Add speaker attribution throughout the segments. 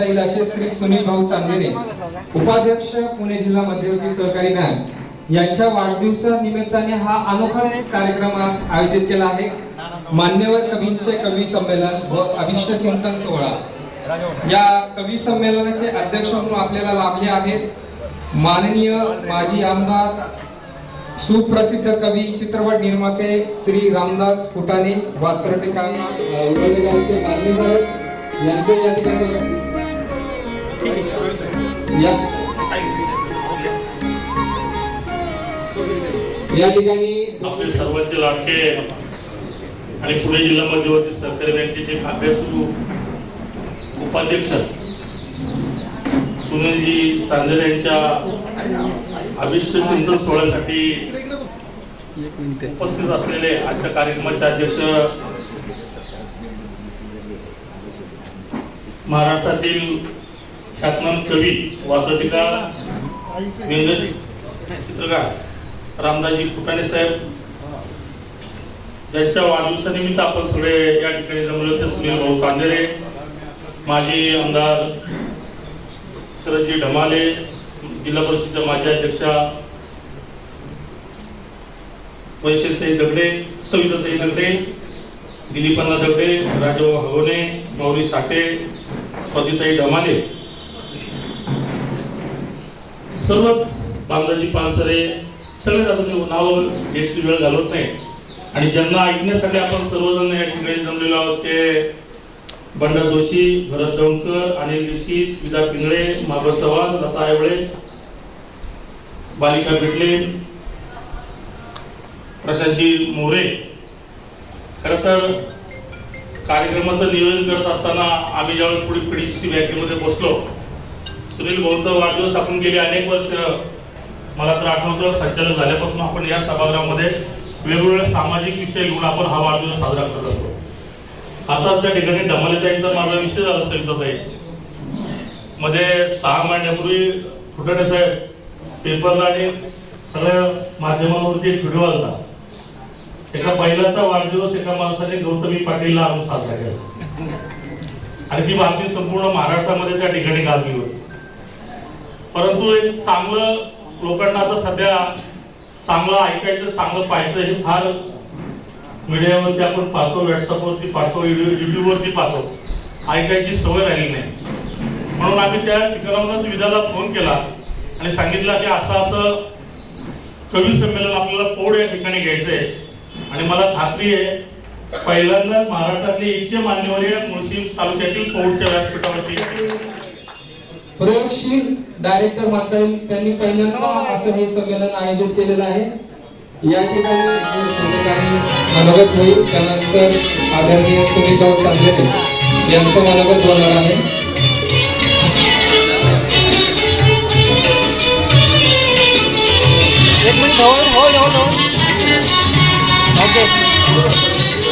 Speaker 1: म्हणता येईल असे श्री सुनील भाऊ चांदेरे उपाध्यक्ष पुणे जिल्हा मध्यवर्ती सहकारी बँक. यांच्या वाढदिवसा निमित्ताने हा अनोखा कार्यक्रम आज आयोजित केला आहे. मान्यवर कवींचे कवी संमेलन व अभिष्ट चिंतन सोहळा. या कवी संमेलनाचे अध्यक्ष म्हणून आपल्याला लाभले आहेत माननीय माजी आमदार सुप्रसिद्ध कवी चित्रपट निर्माते श्री रामदास फुटाणे वात्रटिकांना उरलेगावचे यांचे या ठिकाणी या ठिकाणी
Speaker 2: आपले सर्वांचे लाडके आणि पुणे जिल्हा मध्यवर्ती सहकारी बँकेचे खाते उपाध्यक्ष सुनीलजी चांदेर यांच्या अभिष्ट चिंतन सोहळ्यासाठी उपस्थित असलेले आजच्या कार्यक्रमाचे अध्यक्ष महाराष्ट्रातील ख्यातनाम कवी वाचटिका व्यंग चित्रकार रामदाजी फुटाणे साहेब. ज्यांच्या वाढदिवसानिमित्त आपण सगळे या ठिकाणी जमले होते सुनील भाऊ कांदेरे माजी आमदार शरदजी ढमाले जिल्हा परिषदेच्या माजी अध्यक्षा वैशंताई दगडे सविताताई दगडे दिलीपन्ना दगडे राजाभाऊ हवने गौरी साठे स्वातीताई ढमाले. सर्वच बांधाजी पानसरे सगळे आता नाव घेतली वेळ घालवत नाही. आणि ज्यांना ऐकण्यासाठी आपण सर्वजण या ठिकाणी जमलेलो आहोत ते बंडा जोशी भरत दौंडकर अनिल दीक्षित स्मिता पिंगळे माधव चव्हाण लता आयवळे बालिका भेटले प्रशांतजी मोरे. खर तर कार्यक्रमाचं नियोजन करत असताना आम्ही ज्यावेळेस पुढे पीडीसीसी बँकेमध्ये बसलो सुनील भाऊचा वाढदिवस आपण गेली अनेक वर्ष. मला तर आठवतं संचालक झाल्यापासून आपण या सभागृहामध्ये वेगवेगळ्या सामाजिक विषय घेऊन आपण हा वाढदिवस साजरा करत असतो. आता त्या ठिकाणी डमालेताईंचा माझा विषय झाला सविताताई मध्ये सहा महिन्यापूर्वी फुटाणे साहेब पेपरला आणि सगळ्या माध्यमांवरती एक व्हिडिओ आला एका पहिल्याचा वाढदिवस एका माणसाने गौतमी पाटीलला आणून साजरा केला. आणि ती बातमी संपूर्ण महाराष्ट्रामध्ये त्या ठिकाणी गाजली होती. परंतु एक चांगलं लोकांना आता सध्या चांगलं ऐकायचं चांगलं पाहायचं हे फार मीडियावरती आपण पाहतो व्हॉट्सअपवरती पाहतो युट्यूबवरती पाहतो. ऐकायची सवय राहिली नाही. म्हणून आम्ही त्या ठिकाणावरून विधाला फोन केला आणि सांगितलं की असं असं कवी संमेलन आपल्याला पोड या ठिकाणी घ्यायचंय. आणि मला खात्री आहे पहिल्यांदाच महाराष्ट्रातले इतके मान्यवर या मुळशी तालुक्यातील पौडच्या व्यासपीठावरती
Speaker 1: प्रयोगशील डायरेक्टर म्हणता येईल. त्यांनी पहिल्यांदा असं हे संमेलन आयोजित केलेलं आहे. या ठिकाणी मनोगत होईल. त्यानंतर आदरणीय सुनीलभाऊ चांदेरे यांचं मनोगत होणार आहे.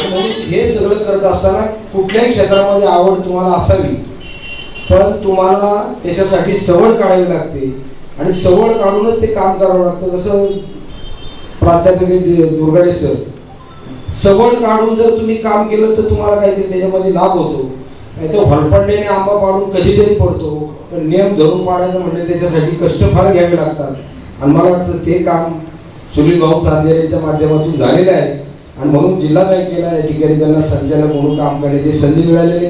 Speaker 3: म्हणून हे सगळं करत असताना कुठल्याही क्षेत्रामध्ये आवड तुम्हाला असावी? पण तुम्हाला त्याच्यासाठी सवड काढावी लागते. आणि सवड काढूनच ते काम करावं लागतं. जसं प्राध्यापक दुर्गाडे सर. सवड काढून जर तुम्ही काम केलं तर तुम्हाला काहीतरी त्याच्यामध्ये लाभ होतो. नाही तर हलपडलेने आंबा पाडून कधीतरी पडतो. पण नियम धरून पाडायचं म्हणजे त्याच्यासाठी कष्ट फार घ्यावे लागतात. आणि मला वाटतं ते काम सुनील भाऊ चांदेरेच्या माध्यमातून झालेलं आहे. आणि म्हणून जिल्हा बँकेला या ठिकाणी त्यांना संचालक म्हणून काम करण्याची संधी मिळालेली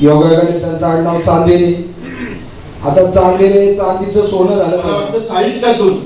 Speaker 3: योगायोगाने त्यांचं आडनाव चांदेरे आता चांदेरे चांदीचं सोनं झालं
Speaker 4: मला. वाटतं साहित्यातून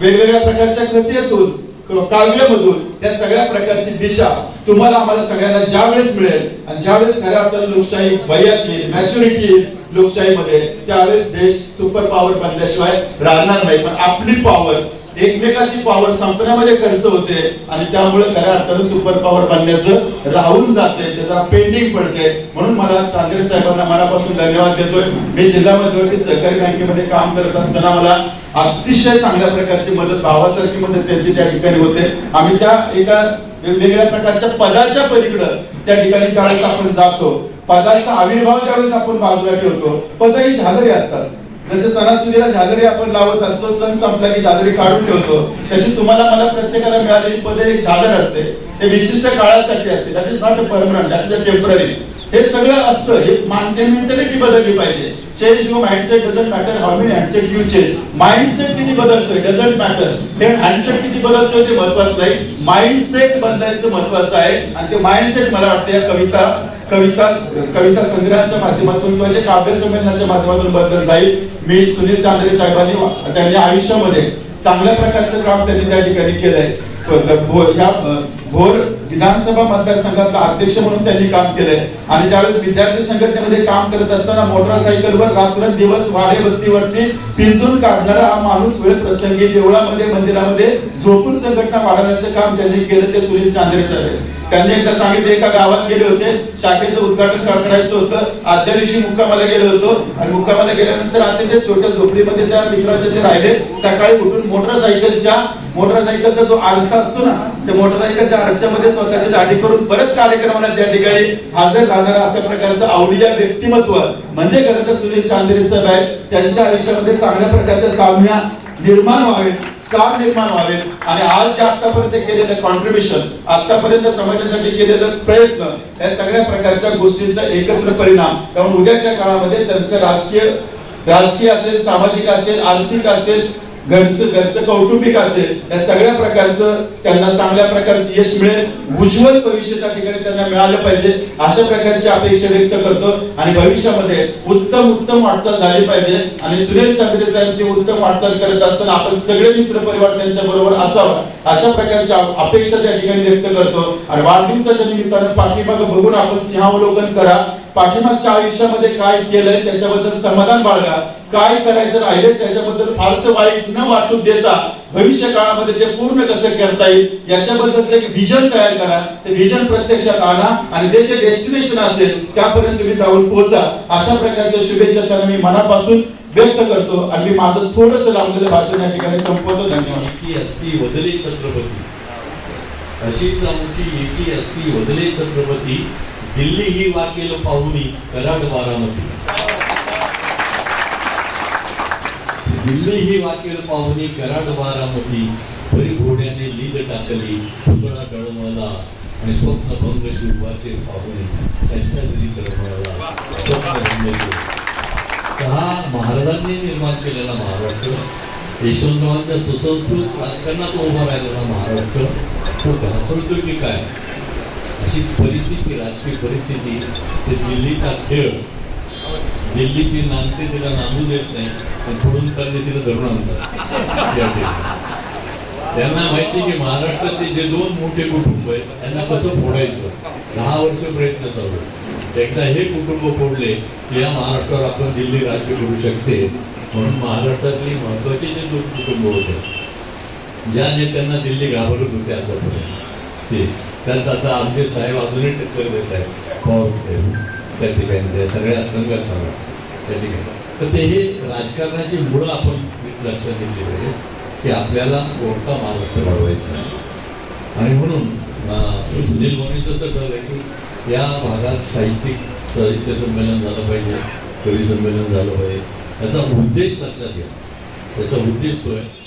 Speaker 4: वेगवेगळ्या प्रकारच्या कथेतून काव्यामधून या सगळ्या प्रकारची दिशा तुम्हाला आम्हाला सगळ्यांना ज्या वेळेस मिळेल आणि ज्या वेळेस खऱ्या अर्थानं लोकशाही वयात येईल मॅच्युरिटी येईल लोकशाहीमध्ये त्यावेळेस देश सुपर पॉवर बनल्याशिवाय राहणार नाही पण आपली पॉवर एकमेकाची पॉवर संपण्यामध्ये खर्च होते आणि त्यामुळे खऱ्या अर्थानं सुपर पॉवर बनण्याचं राहून जाते. ते जरा पेंडिंग पडते म्हणून मला चांद्रे साहेबांना मनापासून धन्यवाद देतोय. मी जिल्हा मध्यवर्ती सहकारी बँकेमध्ये काम करत असताना मला अतिशय चांगल्या प्रकारची मदत भावासारखी मदत त्यांची त्या ठिकाणी होते. आम्ही त्या एका वेगवेगळ्या प्रकारच्या पदाच्या पलीकडं त्या ठिकाणी ज्यावेळेस आपण जातो पदाचा आविर्भाव ज्यावेळेस आपण बाजूला ठेवतो पद ही झालरी असतात. जसे सणासुदीला झादरी आपण लावत असतो सण संपला की झालरी काढून ठेवतो. तशी तुम्हाला मला प्रत्येकाला मिळालेली पदे एक झालर असते. ते विशिष्ट काळासाठी असते. That is not a permanent that is a temporary हे सगळं असतं. हे मेंटॅलिटी बदलली पाहिजे. Change your mindset doesn't matter how many handset you change mindset किती बदलतोय डझंट मॅटर हे हँडसेट किती बदलतोय ते महत्वाचं नाही. माइंडसेट बदलायचं महत्वाचं आहे. आणि ते माइंडसेट मला वाटतं या कविता कविता कविता संग्रहाच्या माध्यमातून किंवा जे काव्य संमेलनाच्या माध्यमातून बदलत जाईल. मी सुनील चांद्रे साहेबांनी त्यांनी आयुष्यामध्ये चांगल्या प्रकारचं काम त्यांनी त्या ठिकाणी केलंय भोर या भोर विधानसभा मतदारसंघातला अध्यक्ष म्हणून त्यांनी काम केलंय. आणि ज्यावेळेस विद्यार्थी संघटनेमध्ये काम करत असताना मोटरसायकलवर रात्रंदिवस वाडे वस्तीवरती पिंजून काढणारा हा माणूस वेळ प्रसंगी देवळामध्ये मंदिरामध्ये झोपून संघटना वाढवण्याचं काम ज्यांनी केलं ते सुनील चांद्रे साहेब त्यांनी एकदा सांगितले एका गावात गेले होते. शाखेचं उद्घाटन करायचं होतं? आदल्या दिवशी मुक्कामाला गेलो होतो. आणि मुक्कामाला गेल्यानंतर अतिशय छोट्या झोपडीमध्ये त्या मित्राचे ते राहिले. सकाळी उठून मोटरसायकलच्या मोटरसायकलचा जो आरसा असतो ना त्या मोटरसायकलच्या आरशामध्ये स्वतःची दाढी करून परत कार्यक्रमाला त्या ठिकाणी हजर राहणारा अशा प्रकारचं आवडीया व्यक्तिमत्व. म्हणजे खरं तर सुनील चांदेरे साहेब आहेत. त्यांच्या आयुष्यामध्ये चांगल्या प्रकारच्या तालम्या निर्माण व्हावेत. स्टार निर्माण व्हावेत आणि आज जे आतापर्यंत केलेलं कॉन्ट्रीब्युशन आतापर्यंत समाजासाठी केलेलं प्रयत्न या सगळ्या प्रकारच्या गोष्टींचा एकत्र परिणाम. कारण उद्याच्या काळामध्ये त्यांचं राजकीय राजकीय असेल सामाजिक असेल आर्थिक असेल घरचं घरचं कौटुंबिक असेल या सगळ्या प्रकारचं त्यांना चांगल्या प्रकारचे यश मिळेल. उज्ज्वल भविष्य त्या ठिकाणी त्यांना मिळालं पाहिजे अशा प्रकारची अपेक्षा व्यक्त करतो. आणि भविष्यामध्ये उत्तम उत्तम वाटचाल झाली पाहिजे. आणि सुनील चांद्रे साहेब ते उत्तम वाटचाल करत असताना आपण सगळे मित्र परिवार त्यांच्या बरोबर असावा. अशा प्रकारच्या अपेक्षा त्या ठिकाणी व्यक्त करतो. आणि वाढदिवसाच्या निमित्तानं पाठीमाग बघून आपण सिंहावलोकन करा. पाठीमागच्या आयुष्यामध्ये काय केलंय त्याच्याबद्दल समाधान बाळगा. काय करायचं राहिले त्याच्याबद्दल फारसं वाईट न वाटून देता भविष्य काळामध्ये ते पूर्ण कसं करता येईल याच्याबद्दलचं एक विजन तयार करा. ते विजन प्रत्यक्षात आणा आणि ते जे डेस्टिनेशन असेल त्यापर्यंत तुम्ही जाऊन पोहोचा. अशा प्रकारच्या शुभेच्छा त्यांना मी मनापासून व्यक्त करतो आणि मी माझं थोडस लांबलेलं भाषण या ठिकाणी संपवतो. धन्यवाद.
Speaker 5: एकी असती वदले छत्रपती. अशीच आमची एकी असती वदले छत्रपती. दिल्ली ही वाकेल पाहुणी कराड बारामती. दिल्ली ही वाकेल पाहुणी कराड बारामती. परी घोड्याने लीद टाकली पुतळा गळमळला आणि स्वप्न भंग शिवाचे पाहुणे. सह्याद्री गळमळला स्वप्न भंग शिव. हा महाराजांनी निर्माण केलेला महाराष्ट्र? यशवंतरावांच्या सुसंस्कृत राजकारणात उभा राहिलेला महाराष्ट्र? तो घासळतो की काय? अशी परिस्थिती राजकीय परिस्थिती ते दिल्लीचा खेळ. दिल्लीची नांदते तिला नांदू देत नाही पण थोडून चालले तिला धरून आणतात. त्यांना माहिती की महाराष्ट्रातले जे दोन मोठे कुटुंब आहेत त्यांना कसं फोडायचं? दहा वर्ष प्रयत्न चालू एकदा हे कुटुंब फोडले की या महाराष्ट्रावर आपण दिल्ली राज्य करू शकते. म्हणून महाराष्ट्रातली महत्त्वाचे जे दोन कुटुंब होते ज्या नेत्यांना दिल्ली घाबरत होते आतापर्यंत ते. त्यात आता आमचे साहेब अजूनही टक्कर देत आहेत. साहेब त्या ठिकाणी त्या सगळ्या संघर्षाला त्या ठिकाणी. तर ते हे राजकारणाची मुळं आपण लक्षात घेतली पाहिजे की आपल्याला कोणता महाराष्ट्र घडवायचा आहे. आणि म्हणून सुनील मोनीचं असं ठरलं की या भागात साहित्यिक साहित्य संमेलन झालं पाहिजे कवी संमेलन झालं पाहिजे. याचा उद्देश लक्षात घ्या. त्याचा उद्देश तो आहे.